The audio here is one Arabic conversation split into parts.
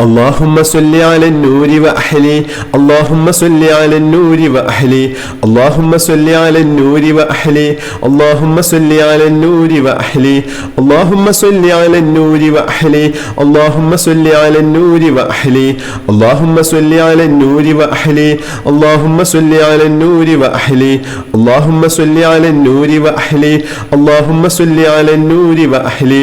اللهم صل على النور وأحلي اللهم صل على النور وأحلي اللهم صل على النور وأحلي اللهم صل على النور وأحلي اللهم صل على النور وأحلي اللهم صل على النور وأحلي اللهم صل على النور وأحلي اللهم صل على النور وأحلي اللهم صل على النور وأحلي اللهم صل على النور وأحلي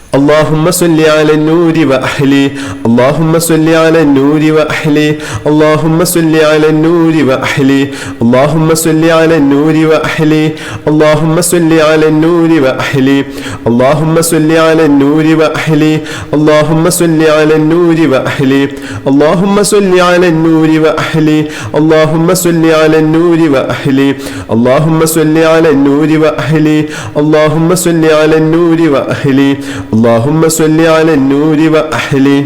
اللهم صل على النور وأحلي اللهم صل على النور وأحلي اللهم صل على النور وأحلي اللهم صل على النور وأحلي اللهم صل على النور وأحلي اللهم صل على النور وأحلي اللهم صل على النور وأحلي اللهم صل على النور وأحلي اللهم صل على النور وأحلي اللهم صل على النور وأحلي اللهم صل على النور وأحلي اللهم صل على النور وأحلي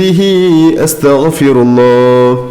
أستغفر الله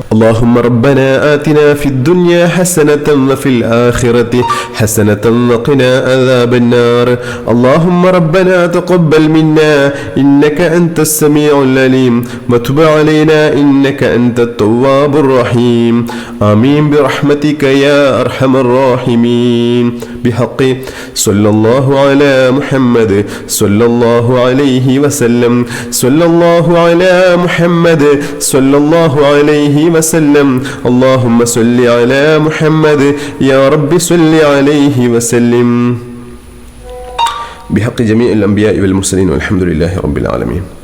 اللهم ربنا آتنا في الدنيا حسنة وفي الآخرة حسنة وقنا عذاب النار. اللهم ربنا تقبل منا إنك أنت السميع العليم. وتب علينا إنك أنت التواب الرحيم. آمين برحمتك يا أرحم الراحمين. بحق صلى الله على محمد صلى الله عليه وسلم. صلى الله على محمد صلى الله عليه وسلم. اللهم صل على محمد يا رب صل عليه وسلم. بحق جميع الأنبياء والمرسلين والحمد لله رب العالمين.